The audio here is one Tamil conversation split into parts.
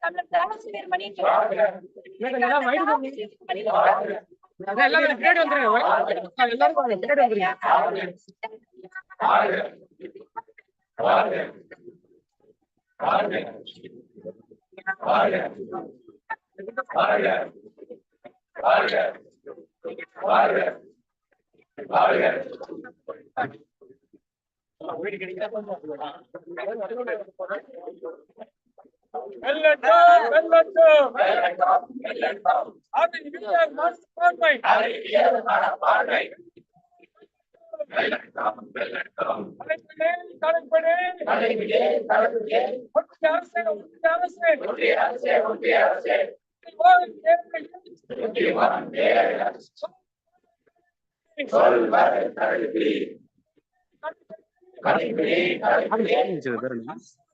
தமிழர் தாராசிரியர் மணி எல்லாம் வயிறு தண்ணி. அதான் எல்லாரும் பின்னாடி வந்துருங்க எல்லாரும் வாங்க, பின்னாடி வந்துருங்க வெள்ளட்டும் வெள்ளட்டும் அது இந்தியார் மனப்பான்மை தலைப்படே தலைப்படே ஒன்றிய அரசே. ஒன்றிய அரசே வாழ்க வாழ்க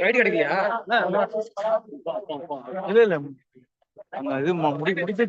ஐடி கிடைக்கலையா இல்ல இல்ல. அந்த இது முடி முடிச்சு